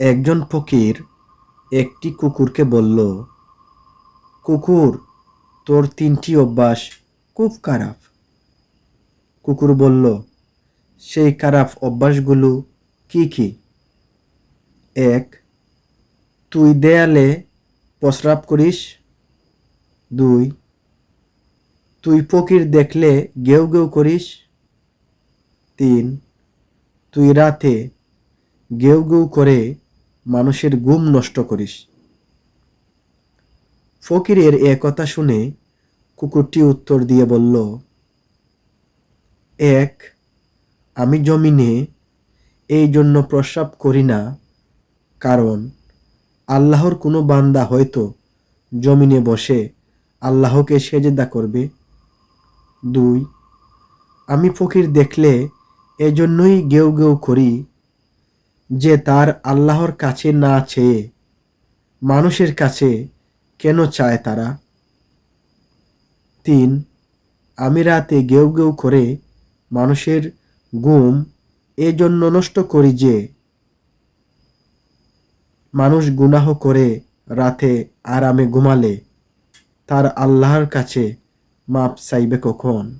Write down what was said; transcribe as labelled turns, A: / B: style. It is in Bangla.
A: একজন ফকির একটি কুকুরকে বলল, কুকুর, তোর তিনটি অভ্যাস খুব খারাপ। কুকুর বলল, সেই খারাপ অভ্যাসগুলো কি কি? এক, তুই দেয়ালে প্রস্রাব করিস। দুই, তুই ফকির দেখলে গেউ গেউ করিস। তিন, তুই রাতে গেউ গেউ করে মানুষের গুম নষ্ট করিস। ফকিরের এ কথা শুনে কুকুরটি উত্তর দিয়ে বলল, এক, আমি জমিনে এই জন্য প্রস্রাব করি না, কারণ আল্লাহর কোনো বান্দা হয়তো জমিনে বসে আল্লাহকে সেজেদা করবে। দুই, আমি ফকির দেখলে এজন্যই গেউ গেউ করি যে তার আল্লাহর কাছে না চেয়ে, মানুষের কাছে কেন চায় তারা? তিন আমি রাতে গেউ গেউ করে মানুষের ঘুম এজন্য নষ্ট করি যে, মানুষ গুনাহ করে রাতে আরামে ঘুমালে, তার আল্লাহর কাছে মাপ চাইবে কখন?